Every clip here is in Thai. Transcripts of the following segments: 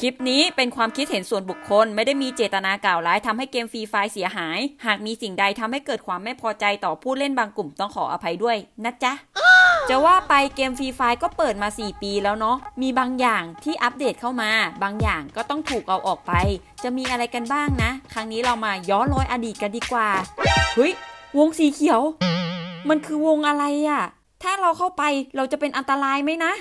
คลิปนี้เป็นความคิดเห็นส่วนบุคคล ไม่ได้มีเจตนากล่าวร้ายทำให้เกมฟรีไฟล์เสียหาย หากมีสิ่งใดทำให้เกิดความไม่พอใจต่อผู้เล่นบางกลุ่มต้องขออภัยด้วยนะจ๊ะจะว่าไปเกมฟรีไฟล์ก็เปิดมา 4 ปีแล้วเนาะ มีบางอย่างที่อัปเดตเข้ามา บางอย่างก็ต้องถูกเอาออกไป จะมีอะไรกันบ้างนะ ครั้งนี้เรามาย้อนรอยอดีตกันดีกว่า เฮ้ย วงสีเขียว มันคือวงอะไรอะถ้าเราเข้าไปเราจะเป็นอันตรายไหมนะ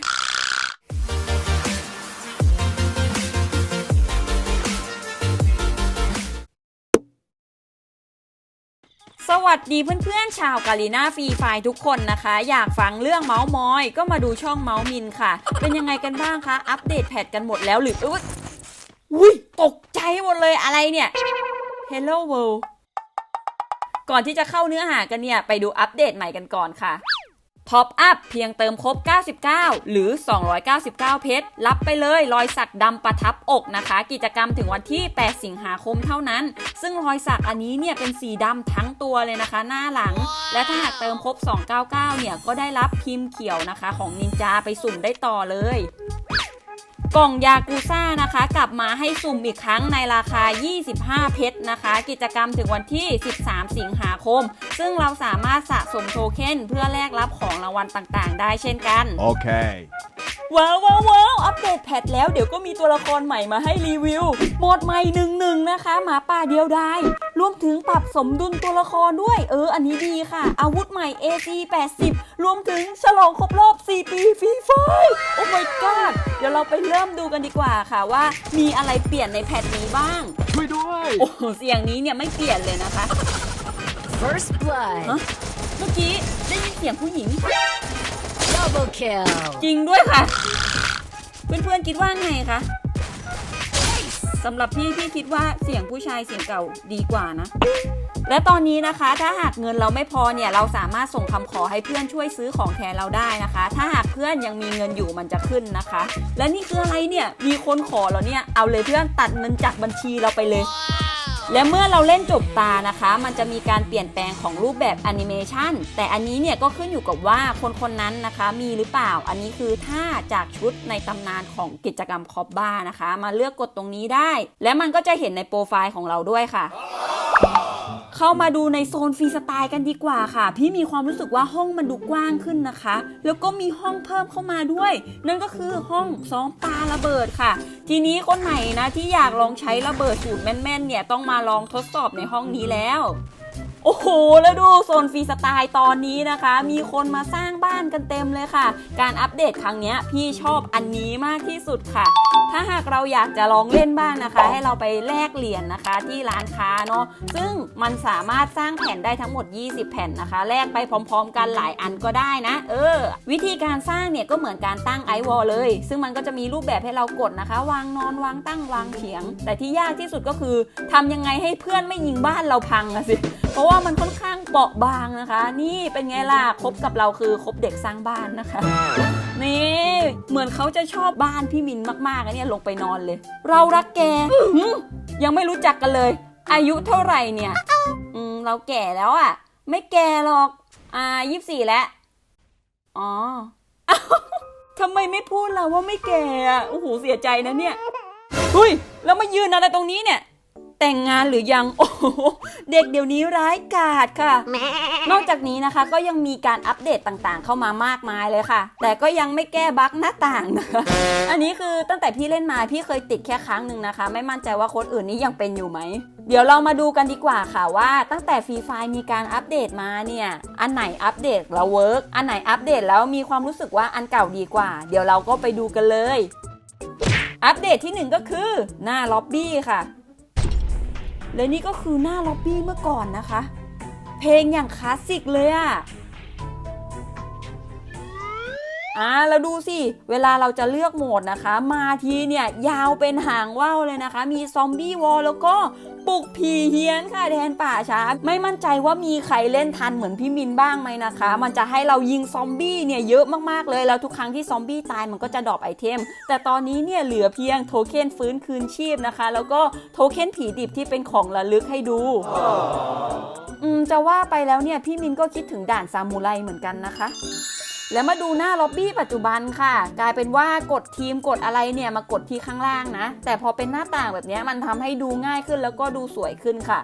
วัสดีเพื่อนๆ ชาวกาลีนาฟรีไฟทุกคนนะคะ อยากฟังเรื่องเมาส์มอย ก็มาดูช่องเมาส์มินค่ะ เป็นยังไงกันบ้างคะ อัปเดตแพทกันหมดแล้วหรืออุ๊ยอุ้ยตกใจหมดเลยอะไรเนี่ย Hello World ก่อนที่จะเข้าเนื้อหากันเนี่ย ไปดูอัปเดตใหม่กันก่อนค่ะ พ็อปอัพเพียงเติมครบ 99 หรือ 299 เพชร รับไปเลยรอยสักดำประทับอกนะคะ กิจกรรมถึงวันที่ 8 สิงหาคมเท่านั้น ซึ่งรอยสักอันนี้เนี่ยเป็นสีดำทั้งตัวเลยนะคะ หน้าหลัง และถ้าหากเติมครบ 299 เนี่ยก็ได้รับพิมพ์เขียวนะคะ ของนินจาไปสุ่มได้ต่อเลย กล่องยากูซ่านะคะ กลับมาให้สุ่มอีกครั้งในราคา 25 เพชรนะคะ กิจกรรมถึงวันที่ 13 สิงหาคม ซึ่งเราสามารถสะสมโทเค็นเพื่อแลกรับของรางวัลต่างๆ ได้เช่นกัน โอเค ว้าวว้าวว้าวอัปเดตแพทแล้วเดี๋ยวก็มีตัวละครใหม่มาให้รีวิวโหมดใหม่หนึ่งหนึ่งนะคะหมาป่าเดียวดายรวมถึงปรับสมดุลตัวละครด้วย เออ อันนี้ดีค่ะ อาวุธใหม่ AC 80 รวมถึงฉลองครบรอบ 4 ปีฟรีไฟโอ้ my god เดี๋ยวเราไปเริ่มดูกันดีกว่าค่ะว่า มีอะไรเปลี่ยนในแพทนี้บ้าง ช่วยด้วย โอ้โหเสียงนี้เนี่ยไม่เปลี่ยนเลยนะคะ First blood. ฮะเมื่อกี้ได้ยินเสียงผู้หญิง Double kill. จริงด้วยค่ะ เพื่อนๆคิดว่าไงคะสำหรับพี่พี่คิดว่าเสียงผู้ชายเสียงเก่าดีกว่านะ และตอนนี้นะคะ ถ้าหากเงินเราไม่พอเนี่ยเราสามารถส่งคำขอให้เพื่อนช่วยซื้อของแทนเราได้นะคะ ถ้าหากเพื่อนยังมีเงินอยู่มันจะขึ้นนะคะ และนี่คืออะไรเนี่ยมีคนขอเราเนี่ยเอาเลยเพื่อนตัดเงินจากบัญชีเราไปเลย และเมื่อเราเล่นจบตานะคะ มันจะมีการเปลี่ยนแปลงของรูปแบบแอนิเมชันแต่อันนี้เนี่ยก็ขึ้นอยู่กับว่าคนคนนั้นนะคะมีหรือเปล่า อันนี้คือถ้าจากชุดในตำนานของกิจกรรมคอบบ้านะคะ มาเลือกกดตรงนี้ได้ และมันก็จะเห็นในโปรไฟล์ของเราด้วยค่ะ เข้ามาดูในโซนฟรีสไตล์กันดีกว่าค่ะ พี่มีความรู้สึกว่าห้องมันดูกว้างขึ้นนะคะ แล้วก็มีห้องเพิ่มเข้ามาด้วย นั่นก็คือห้องซ้อมปลาระเบิดค่ะ ทีนี้คนไหนนะที่อยากลองใช้ระเบิดสูตรแม่นๆเนี่ยต้องมาลองทดสอบในห้องนี้แล้ว โอ้โห แล้วดูโซนฟรีสไตล์ตอนนี้นะคะ มีคนมาสร้างบ้านกันเต็มเลยค่ะ การอัปเดตครั้งนี้พี่ชอบอันนี้มากที่สุดค่ะ ถ้าหากเราอยากจะลองเล่นบ้างนะคะ ให้เราไปแลกเหรียญนะคะ ที่ร้านค้าเนาะซึ่งมันสามารถสร้างแผ่นได้ทั้งหมด 20 แผ่นนะคะแลกไปพร้อม ๆ กันหลายอันก็ได้นะ เออ วิธีการสร้างเนี่ยก็เหมือนการตั้งไอวอลเลย ซึ่งมันก็จะมีรูปแบบให้เรากดนะคะ วางนอนวางตั้งวางเฉียง แต่ที่ยากที่สุดก็คือทำยังไงให้เพื่อนไม่ยิงบ้านเราพังอะสิ เพราะว่ามันค่อนข้างเปราะบางนะคะ นี่เป็นไงล่ะคบกับเราคือคบเด็กสร้างบ้านนะคะ นี่เหมือนเขาจะชอบบ้านพี่มินมากๆอะเนี่ยลงไปนอนเลย เรารักแกยังไม่รู้จักกันเลย อายุเท่าไหร่เนี่ยอืมเราแก่แล้วอะไม่แก่หรอก อ่ายี่สี่แล้วอ๋อทำไมไม่พูดล่ะว่าไม่แก่อะโอ้โหเสียใจนะเนี่ยเฮ้ยแล้วมายืนอะไรตรงนี้เนี่ย แต่งงานหรือยัง โอ้โหเด็กเดี๋ยวนี้ร้ายกาจค่ะ นอกจากนี้นะคะก็ยังมีการอัปเดตต่างๆ เข้ามามากมายเลยค่ะ แต่ก็ยังไม่แก้บั๊กหน้าต่างนะคะอันนี้คือตั้งแต่พี่เล่นมาพี่เคยติดแค่ครั้งหนึ่งนะคะ ไม่มั่นใจว่าคนอื่นนี่ยังเป็นอยู่ไหม เดี๋ยวเรามาดูกันดีกว่าค่ะว่า ตั้งแต่ฟรีไฟมีการอัปเดตมาเนี่ยอันไหนอัปเดตแล้วเวิร์กอันไหนอัปเดตแล้วมีความรู้สึกว่าอันเก่าดีกว่า เดี๋ยวเราก็ไปดูกันเลย อัปเดตที่หนึ่งก็คือหน้าล็อบบี้ค่ะ และนี่ก็คือหน้าล็อบบี้เมื่อก่อนนะคะ เพลงอย่างคลาสสิกเลยอะ อ่าแล้วดูสิ เวลาเราจะเลือกโหมดนะคะ มาทีเนี่ยยาวเป็นหางว่าวเลยนะคะ มีซอมบี้วอลแล้วก็ปลุกผีเฮียนค่ะแทนป่าช้าไม่มั่นใจว่ามีใครเล่นทันเหมือนพี่มินบ้างไหมนะคะ มันจะให้เรายิงซอมบี้เนี่ยเยอะมากๆเลย แล้วทุกครั้งที่ซอมบี้ตายมันก็จะดรอปไอเทม แต่ตอนนี้เนี่ยเหลือเพียงโทเค็นฟื้นคืนชีพนะคะ แล้วก็โทเค็นผีดิบที่เป็นของระลึกให้ดูอืมจะว่าไปแล้วเนี่ยพี่มินก็คิดถึงด่านซามูไรเหมือนกันนะคะ แล้วมาดูหน้าล็อบบี้ปัจจุบันค่ะ กลายเป็นว่ากดทีมกดอะไรเนี่ยมากดที่ข้างล่างนะ แต่พอเป็นหน้าต่างแบบนี้มันทำให้ดูง่ายขึ้นแล้วก็ดูสวยขึ้นค่ะ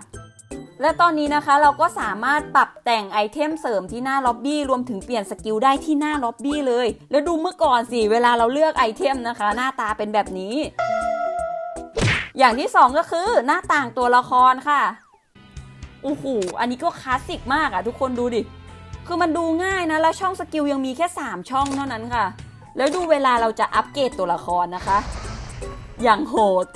และตอนนี้นะคะเราก็สามารถปรับแต่งไอเทมเสริมที่หน้าล็อบบี้รวมถึงเปลี่ยนสกิลได้ที่หน้าล็อบบี้เลย แล้วดูเมื่อก่อนสิ เวลาเราเลือกไอเทมนะคะ หน้าตาเป็นแบบนี้ อย่างที่สองก็คือหน้าต่างตัวละครค่ะโอ้โหอันนี้ก็คลาสสิกมากอะทุกคนดูดิ คือมันดูง่ายนะ แล้วช่องสกิลยังมีแค่ 3 ช่องเท่านั้นค่ะ แล้วดูเวลาเราจะอัปเกรดตัวละครนะคะ อย่างโหด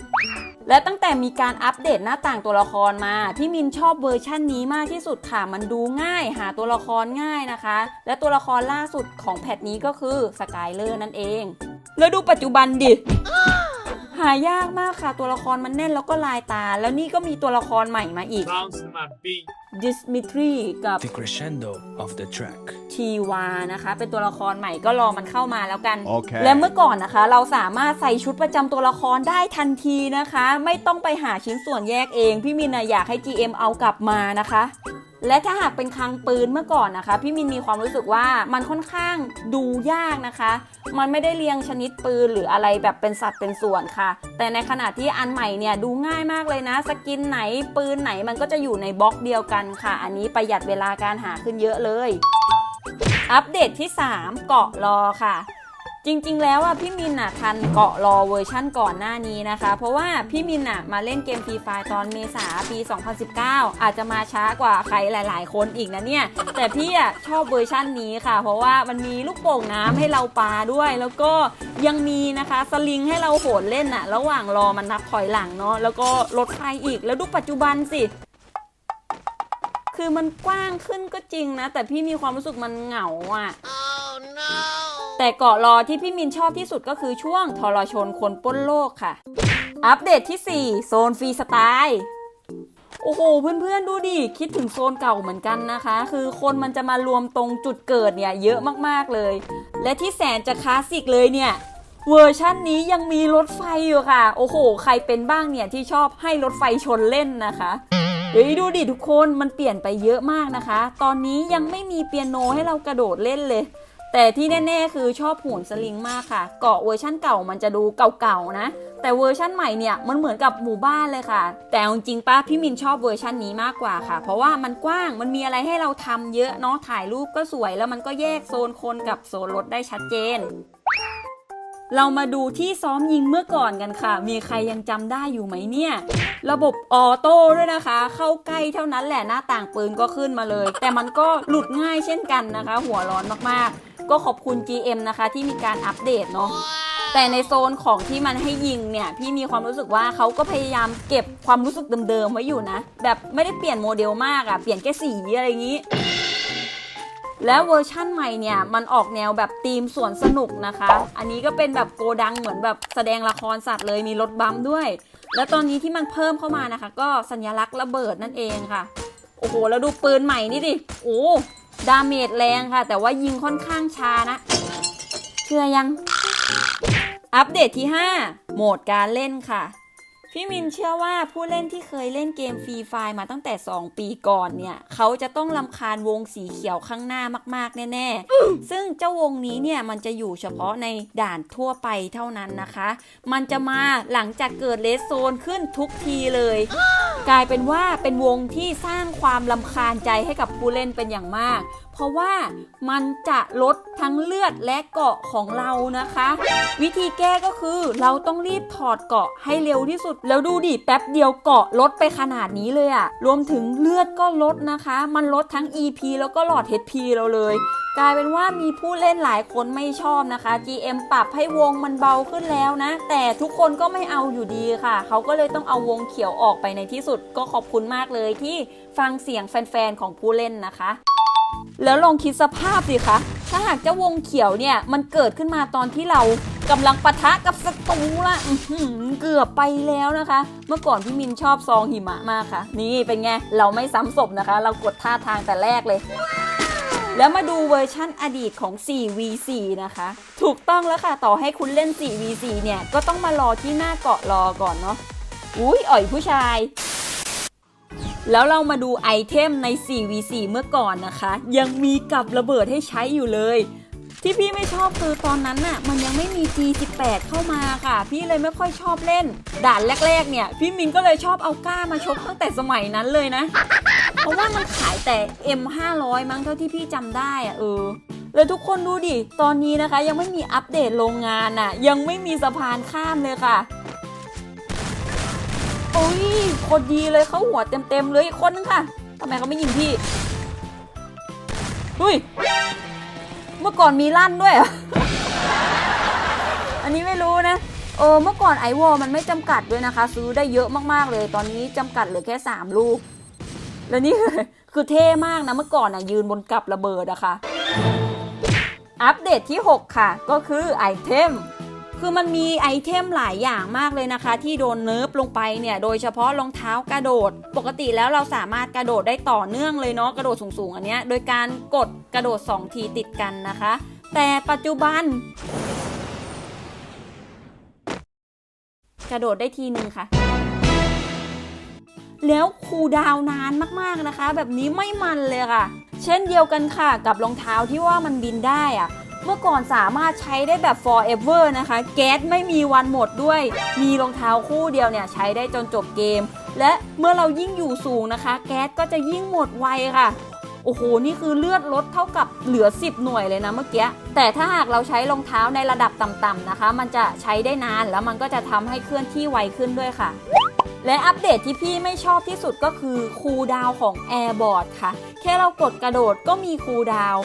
และตั้งแต่มีการอัปเดตหน้าต่างตัวละครมา พี่มินชอบเวอร์ชั่นนี้มากที่สุดค่ะ มันดูง่าย หาตัวละครง่ายนะคะ และตัวละครล่าสุดของแพทนี้ก็คือสกายเลอร์นั่นเอง แล้วดูปัจจุบันดิ หายากมากค่ะ ตัวละครมันแน่นแล้วก็ลายตา แล้วนี่ก็มีตัวละครใหม่มาอีก Bounce my beat. ดิสมิทรีกับ the crescendo of the track. ทีวานะคะ เป็นตัวละครใหม่ก็รอมันเข้ามาแล้วกันโอเคและเมื่อก่อนนะคะ เราสามารถใส่ชุดประจำตัวละครได้ทันทีนะคะ ไม่ต้องไปหาชิ้นส่วนแยกเอง พี่มินนะอยากให้ GM เอากลับมานะคะ และถ้าหากเป็นคลังปืนเมื่อก่อนนะคะ พี่มินมีความรู้สึกว่ามันค่อนข้างดูยากนะคะ มันไม่ได้เรียงชนิดปืนหรืออะไรแบบเป็นสัดเป็นส่วนค่ะ แต่ในขณะที่อันใหม่เนี่ยดูง่ายมากเลยนะ สกินไหนปืนไหนมันก็จะอยู่ในบล็อกเดียวกันค่ะ อันนี้ประหยัดเวลาการหาขึ้นเยอะเลย อัปเดตที่ 3 เกาะรอค่ะ จริงๆ แล้วอะพี่มินอะทันเกาะรอเวอร์ชั่นก่อนหน้านี้นะคะ เพราะว่าพี่มินอะมาเล่นเกมฟรีไฟตอนเมษาปี 2019 อาจจะมาช้ากว่าใครหลาย ๆ คนอีกนะเนี่ย แต่พี่อะชอบเวอร์ชั่นนี้ค่ะ เพราะว่ามันมีลูกโป่งน้ำให้เราปาด้วย แล้วก็ยังมีนะคะสลิงให้เราโหนเล่นอะ ระหว่างรอมันนับถอยหลังเนาะแล้วก็รถไฟอีกแล้วดูปัจจุบันสิคือมันกว้างขึ้นก็จริงนะ แต่พี่มีความรู้สึกมันเหงาอะ แต่เกาะรอที่พี่มินชอบที่สุดก็คือช่วงทรชนคนป้นโลกค่ะ อัปเดตที่ 4 โซนฟรีสไตล์โอ้โหเพื่อนๆดูดิ คิดถึงโซนเก่าเหมือนกันนะคะ คือคนมันจะมารวมตรงจุดเกิดเนี่ยเยอะมากๆเลย และที่แสนจะคลาสสิกเลยเนี่ยเวอร์ชั่นนี้ยังมีรถไฟอยู่ค่ะ โอ้โห ใครเป็นบ้างเนี่ยที่ชอบให้รถไฟชนเล่นนะคะเฮ้ยดูดิทุกคนมันเปลี่ยนไปเยอะมากนะคะ ตอนนี้ยังไม่มีเปียโนให้เรากระโดดเล่นเลย แต่ที่แน่ๆคือชอบโหนสลิงมากค่ะ เกาะเวอร์ชั่นเก่ามันจะดูเก่าๆนะ แต่เวอร์ชั่นใหม่เนี่ยมันเหมือนกับหมู่บ้านเลยค่ะ แต่เอาจริงๆป้าพี่มินชอบเวอร์ชั่นนี้มากกว่าค่ะ เพราะว่ามันกว้างมันมีอะไรให้เราทำเยอะเนาะถ่ายรูปก็สวยแล้วมันก็แยกโซนคนกับโซนรถได้ชัดเจนเรามาดูที่ซ้อมยิงเมื่อก่อนกันค่ะ มีใครยังจำได้อยู่ไหมเนี่ย ระบบออโต้ด้วยนะคะ เข้าใกล้เท่านั้นแหละหน้าต่างปืนก็ขึ้นมาเลย แต่มันก็หลุดง่ายเช่นกันนะคะ หัวร้อนมากๆ ก็ขอบคุณ GM นะคะที่มีการอัปเดตเนาะแต่ในโซนของที่มันให้ยิงเนี่ยพี่มีความรู้สึกว่าเขาก็พยายามเก็บความรู้สึกเดิมๆไว้อยู่นะ แบบไม่ได้เปลี่ยนโมเดลมากอะเปลี่ยนแค่สีอะไรอย่างนี้ แล้วเวอร์ชั่นใหม่เนี่ยมันออกแนวแบบธีมสวนสนุกนะคะ อันนี้ก็เป็นแบบโกดังเหมือนแบบแสดงละครสัตว์เลยมีรถบัมป์ด้วย แล้วตอนนี้ที่มันเพิ่มเข้ามานะคะ ก็สัญลักษณ์ระเบิดนั่นเองค่ะโอ้โหแล้วดูปืนใหม่นี่ดิโอ้ ดาเมจแรงค่ะ แต่ว่ายิงค่อนข้างช้านะ เชื่อยัง อัปเดตที่ 5 โหมดการเล่นค่ะ พี่มินเชื่อว่าผู้เล่นที่เคยเล่นเกมฟรีไฟมาตั้งแต่ 2 ปีก่อนเนี่ย เขาจะต้องลำคาญวงสีเขียวข้างหน้ามากๆ แน่ ๆ ซึ่งเจ้าวงนี้เนี่ย มันจะอยู่เฉพาะในด่านทั่วไปเท่านั้นนะคะ มันจะมาหลังจากเกิดเลสโซนขึ้นทุกทีเลย กลายเป็นว่าเป็นวงที่สร้างความลำคาญใจให้กับผู้เล่นเป็นอย่างมาก เพราะว่ามันจะลดทั้งเลือดและเกาะของเรานะคะ วิธีแก้ก็คือเราต้องรีบถอดเกาะให้เร็วที่สุด แล้วดูดิแป๊บเดียวเกาะลดไปขนาดนี้เลยอะรวมถึงเลือดก็ลดนะคะ มันลดทั้ง EP แล้วก็หลอด HP เราเลย กลายเป็นว่ามีผู้เล่นหลายคนไม่ชอบนะคะ GM ปรับให้วงมันเบาขึ้นแล้วนะ แต่ทุกคนก็ไม่เอาอยู่ดีค่ะ เขาก็เลยต้องเอาวงเขียวออกไปในที่สุด ก็ขอบคุณมากเลยที่ฟังเสียงแฟนๆของผู้เล่นนะคะ แล้วลองคิดสภาพสิคะ ถ้าหากเจ้าวงเขียวเนี่ย มันเกิดขึ้นมาตอนที่เรากำลังปะทะกับศัตรูละอื้อหือเกือบไปแล้วนะคะ เมื่อก่อนพี่มินชอบซองหิมะมากค่ะ นี่เป็นไง เราไม่ซ้ำศพนะคะ เรากดท่าทางแต่แรกเลย แล้วมาดูเวอร์ชั่นอดีตของ 4v4 นะคะ ถูกต้องแล้วค่ะ ต่อให้คุณเล่น 4v4 เนี่ย ก็ต้องมารอที่หน้าเกาะรอก่อนเนาะ อุ้ยอ่อยผู้ชาย แล้วเรามาดูไอเทมใน 4v4 เมื่อก่อนนะคะ ยังมีกับระเบิดให้ใช้อยู่เลย ที่พี่ไม่ชอบคือตอนนั้นน่ะ มันยังไม่มี G18 เข้ามาค่ะ พี่เลยไม่ค่อยชอบเล่น ด่านแรก ๆ เนี่ย พี่มินก็เลยชอบเอาก้ามาชกตั้งแต่สมัยนั้นเลยนะ เพราะว่ามันขายแต่ M500 มั้งเท่าที่พี่จำได้อะเออแล้วทุกคนดูดิ ตอนนี้นะคะยังไม่มีอัปเดตโรงงานน่ะ ยังไม่มีสะพานข้ามเลยค่ะ โอ้ยคนดีเลยเขาหัวเต็มๆเลยอีกคนนึงค่ะทำไมเขาไม่ยิงพี่ดุยเมื่อก่อนมีลั่นด้วยอันนี้ไม่รู้นะ เออเมื่อก่อนไอวอลมันไม่จำกัดด้วยนะคะ ซื้อได้เยอะมากๆเลย ตอนนี้จำกัดเหลือแค่ 3 ลูก แล้วนี่คือเท่มากนะเมื่อก่อนอะยืนบนกับระเบิดอะค่ะอัปเดตที่ 6 ค่ะ ก็คือไอเทม คือมันมีไอเทมหลายอย่างมากเลยนะคะ ที่โดนเนิร์ฟลงไปเนี่ย โดยเฉพาะรองเท้ากระโดด ปกติแล้วเราสามารถกระโดดได้ต่อเนื่องเลยเนาะกระโดดสูงๆอันเนี้ยโดยการกดกระโดด 2 ทีติดกันนะคะ แต่ปัจจุบัน กระโดดได้ทีนึงค่ะแล้วคูดาวน์นานมากๆนะคะ แบบนี้ไม่มันเลยค่ะ เช่นเดียวกันค่ะ กับรองเท้าที่ว่ามันบินได้อะ เมื่อก่อนสามารถใช้ได้แบบ forever นะคะ แก๊สไม่มีวันหมดด้วย มีรองเท้าคู่เดียวเนี่ยใช้ได้จนจบเกม และเมื่อเรายิ่งอยู่สูงนะคะ แก๊สก็จะยิ่งหมดไวค่ะโอ้โห นี่คือเลือดลดเท่ากับเหลือ 10 หน่วยเลยนะเมื่อกี้ แต่ถ้าหากเราใช้รองเท้าในระดับต่ำๆนะคะ มันจะใช้ได้นานแล้วมันก็จะทำให้เคลื่อนที่ไวขึ้นด้วยค่ะ และอัปเดตที่พี่ไม่ชอบที่สุดก็คือคูลดาวของ Airboard ค่ะ แค่เรากดกระโดดก็มีคูลดาว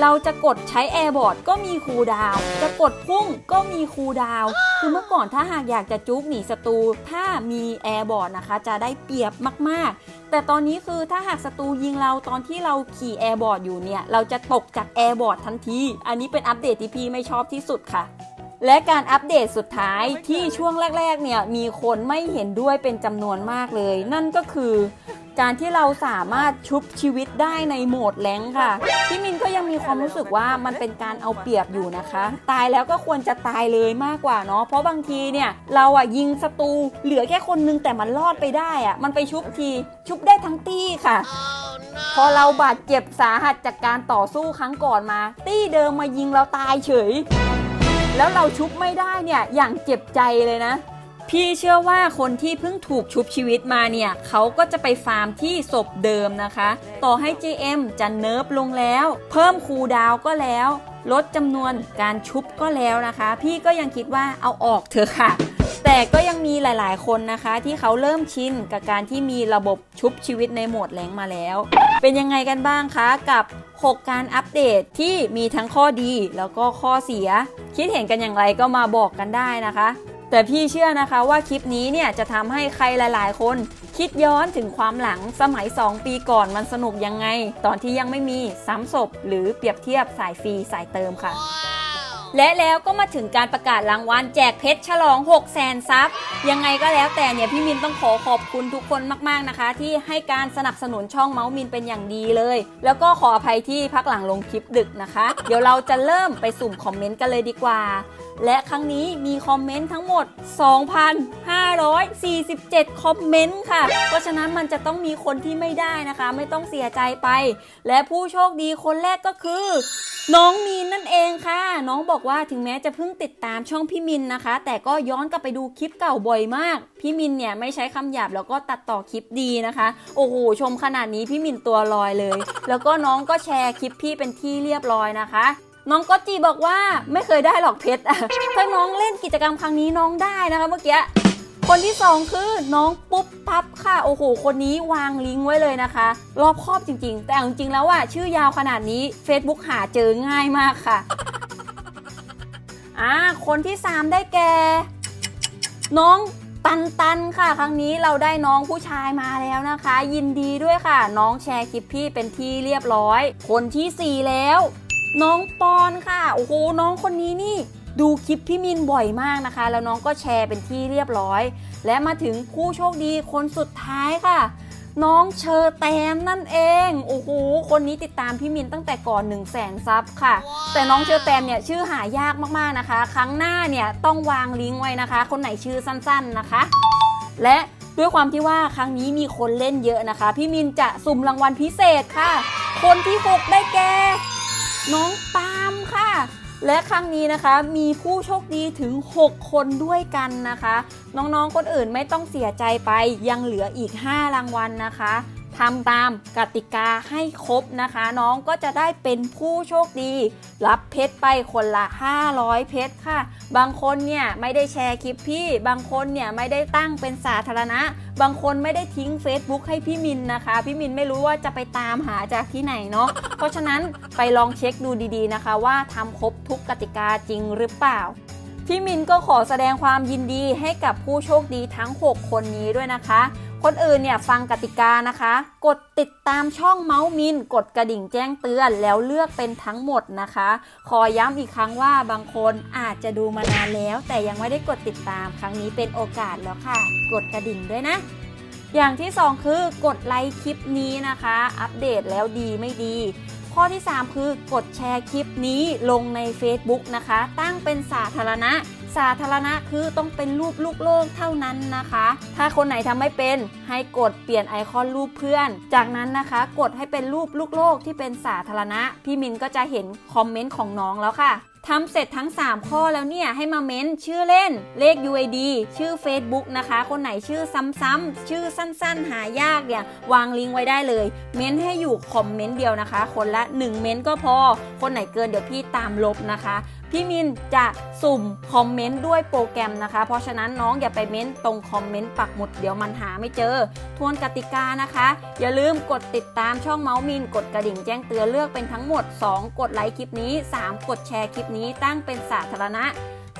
เราจะกดใช้ Airboard ก็มีคูลดาว จะกดพุ่งก็มีคูลดาว คือเมื่อก่อนถ้าหากอยากจะจุกหนีศัตรูถ้ามี Airboard นะคะ จะได้เปรียบมากๆ แต่ตอนนี้คือถ้าหากศัตรูยิงเราตอนที่เราขี่ Airboard อยู่เนี่ย เราจะตกจาก Airboard ทันที อันนี้เป็นอัปเดตที่พี่ไม่ชอบที่สุดค่ะ และการอัปเดตสุดท้ายที่ช่วงแรกๆเนี่ยมีคนไม่เห็นด้วยเป็นจำนวนมากเลย นั่นก็คือการที่เราสามารถชุบชีวิตได้ในโหมดแรงค่ะ พี่มินก็ยังมีความรู้สึกว่ามันเป็นการเอาเปรียบอยู่นะคะ ตายแล้วก็ควรจะตายเลยมากกว่าเนาะ เพราะบางทีเนี่ย เราอะยิงศัตรูเหลือแค่คนนึงแต่มันรอดไปได้อะมันไปชุบที ชุบได้ทั้งตี้ค่ะ พอเราบาดเจ็บสาหัสจากการต่อสู้ครั้งก่อนมา ตี้เดิมมายิงเราตายเฉย แล้วเราชุบไม่ได้เนี่ยอย่างเจ็บใจเลยนะ พี่เชื่อว่าคนที่เพิ่งถูกชุบชีวิตมาเนี่ยเขาก็จะไปฟาร์มที่ศพเดิมนะคะ ต่อให้ GM จะเนิร์ฟลงแล้ว เพิ่มคูดาวก็แล้ว ลดจำนวนการชุบก็แล้วนะคะ พี่ก็ยังคิดว่าเอาออกเถอะค่ะแต่ก็ยังมีหลาย ๆ คนนะคะ ที่เขาเริ่มชินกับการที่มีระบบชุบชีวิตในโหมดแรงมาแล้ว เป็นยังไงกันบ้างคะกับ 6 การอัปเดตที่มีทั้งข้อดีแล้วก็ข้อเสีย คิดเห็นกันอย่างไรก็มาบอกกันได้นะคะ แต่พี่เชื่อนะคะว่าคลิปนี้เนี่ยจะทำให้ใครหลาย ๆ คน คิดย้อนถึงความหลังสมัย 2 ปีก่อนมันสนุกยังไง ตอนที่ยังไม่มีซ้ำศพหรือเปรียบเทียบสายฟรีสายเติมค่ะ และแล้วก็มาถึงการประกาศรางวัลแจกเพชรฉลอง 6 0แสนซับยังไงก็แล้วแต่เนี่ยพี่มินต้องขอขอบคุณทุกคนมากๆนะคะ ที่ให้การสนับสนุนช่องเมาส์มินเป็นอย่างดีเลย แล้วก็ขออภัยที่พักหลังลงคลิปดึกนะคะ เดี๋ยวเราจะเริ่มไปสุ่มคอมเมนต์กันเลยดีกว่า และครั้งนี้มีคอมเมนต์ทั้งหมด 2,547 คอมเมนต์ค่ะ เพราะฉะนั้นมันจะต้องมีคนที่ไม่ได้นะคะ ไม่ต้องเสียใจไป และผู้โชคดีคนแรกก็คือ น้องมีนนั่นเองค่ะ น้องบอกว่าถึงแม้จะเพิ่งติดตามช่องพี่มินนะคะ แต่ก็ย้อนกลับไปดูคลิปเก่าบ่อยมาก พี่มินเนี่ยไม่ใช้คำหยาบแล้วก็ตัดต่อคลิปดีนะคะ โอ้โหชมขนาดนี้พี่มินตัวลอยเลย แล้วก็น้องก็แชร์คลิปพี่เป็นที่เรียบร้อยนะคะ น้องก็จีบอกว่าไม่เคยได้หรอกเพชรถ้าน้องเล่นกิจกรรมครั้งนี้น้องได้นะคะเมื่อกี้คนที่สองคือน้องปุ๊บปั๊บค่ะโอ้โหคนนี้วางลิงก์ไว้เลยนะคะ รอบครอบจริง ๆ แต่จริงๆแล้วอะชื่อยาวขนาดนี้ Facebook หาเจอง่ายมากค่ะอ่าคนที่ 3 ได้แก่น้องตันตันค่ะ ครั้งนี้เราได้น้องผู้ชายมาแล้วนะคะ ยินดีด้วยค่ะ น้องแชร์คลิปพี่เป็นที่เรียบร้อย คนทีสี่4 แล้ว น้องปอนค่ะ โอ้โห น้องคนนี้นี่ดูคลิปพี่มินบ่อยมากนะคะ แล้วน้องก็แชร์เป็นที่เรียบร้อย และมาถึงผู้โชคดีคนสุดท้ายค่ะ น้องเชอแตมนั่นเอง โอ้โห คนนี้ติดตามพี่มินตั้งแต่ก่อน 1 0 0 0 0แสนซับค่ะ แต่น้องเชอแตมเนี่ยชื่อหายากมากๆนะคะ ครั้งหน้าเนี่ยต้องวางลิงก์ไว้นะคะ คนไหนชื่อสั้นๆนะคะ และด้วยความที่ว่าครั้งนี้มีคนเล่นเยอะนะคะ พี่มินจะสุ่มรางวัลพิเศษค่ะ คนที่ 6 ได้แก่ น้องปาล์มค่ะ และครั้งนี้นะคะมีผู้โชคดีถึง 6 คนด้วยกันนะคะ น้องๆคนอื่นไม่ต้องเสียใจไปยังเหลืออีก 5 รางวัลนะคะ ทำตามกติกาให้ครบนะคะ น้องก็จะได้เป็นผู้โชคดี รับเพชรไปคนละ 500 เพชรค่ะ บางคนเนี่ยไม่ได้แชร์คลิปพี่ บางคนเนี่ยไม่ได้ตั้งเป็นสาธารณะ บางคนไม่ได้ทิ้ง Facebook ให้พี่มินนะคะ พี่มินไม่รู้ว่าจะไปตามหาจากที่ไหนเนาะเพราะฉะนั้นไปลองเช็คดูดีๆนะคะ ว่าทำครบทุกกติกาจริงหรือเปล่าพี่มินก็ขอแสดงความยินดีให้กับผู้โชคดีทั้ง 6 คนนี้ด้วยนะคะ คนอื่นเนี่ยฟังกติกานะคะ กดติดตามช่องเมาส์มิน กดกระดิ่งแจ้งเตือนแล้วเลือกเป็นทั้งหมดนะคะ ขอย้ำอีกครั้งว่าบางคนอาจจะดูมานานแล้ว แต่ยังไม่ได้กดติดตามครั้งนี้เป็นโอกาสแล้วค่ะ กดกระดิ่งด้วยนะอย่างที่ 2 คือกดไลค์คลิปนี้นะคะ อัปเดตแล้วดีไม่ดี ข้อที่ 3 คือกดแชร์คลิปนี้ลงใน Facebook นะคะ ตั้งเป็นสาธารณะ สาธารณะคือต้องเป็นรูปลูกโลกเท่านั้นนะคะ ถ้าคนไหนทำไม่เป็นให้กดเปลี่ยนไอคอนรูปเพื่อน จากนั้นนะคะ กดให้เป็นรูปลูกโลกที่เป็นสาธารณะ พี่มินก็จะเห็นคอมเมนต์ของน้องแล้วค่ะทำเสร็จทั้ง 3 ข้อแล้วเนี่ย ให้มาเม้นชื่อเล่น เลข UID ชื่อ Facebook นะคะ คนไหนชื่อซ้ำๆ ชื่อสั้นๆ หายากเนี่ย วางลิงก์ไว้ได้เลย เม้นให้อยู่คอมเมนต์เดียวนะคะ คนละ 1 เม้นก็พอ คนไหนเกินเดี๋ยวพี่ตามลบนะคะ พี่มินจะสุ่มคอมเมนต์ด้วยโปรแกรมนะคะ เพราะฉะนั้นน้องอย่าไปเม้นตรงคอมเมนต์ปักหมุดเดี๋ยวมันหาไม่เจอ ทวนกติกานะคะ อย่าลืมกดติดตามช่องเมาส์มิน กดกระดิ่งแจ้งเตือนเลือกเป็นทั้งหมด 2 กดไลค์คลิปนี้ 3 กดแชร์คลิปนี้ตั้งเป็นสาธารณะ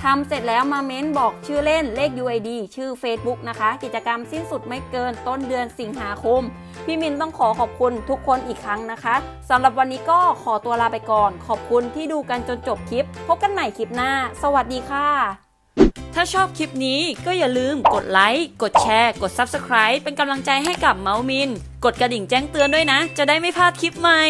ทำเสร็จแล้วมาเม้นบอกชื่อเล่นเลข UID ชื่อ Facebook นะคะ กิจกรรมสิ้นสุดไม่เกินต้นเดือนสิงหาคม พี่มินต้องขอขอบคุณทุกคนอีกครั้งนะคะสำหรับวันนี้ก็ขอตัวลาไปก่อน ขอบคุณที่ดูกันจนจบคลิป พบกันใหม่คลิปหน้า สวัสดีค่ะ ถ้าชอบคลิปนี้ก็อย่าลืมกดไลค์กดแชร์ กด Subscribe เป็นกำลังใจให้กับเมาส์มิน กดกระดิ่งแจ้งเตือนด้วยนะ จะได้ไม่พลาดคลิปใหม่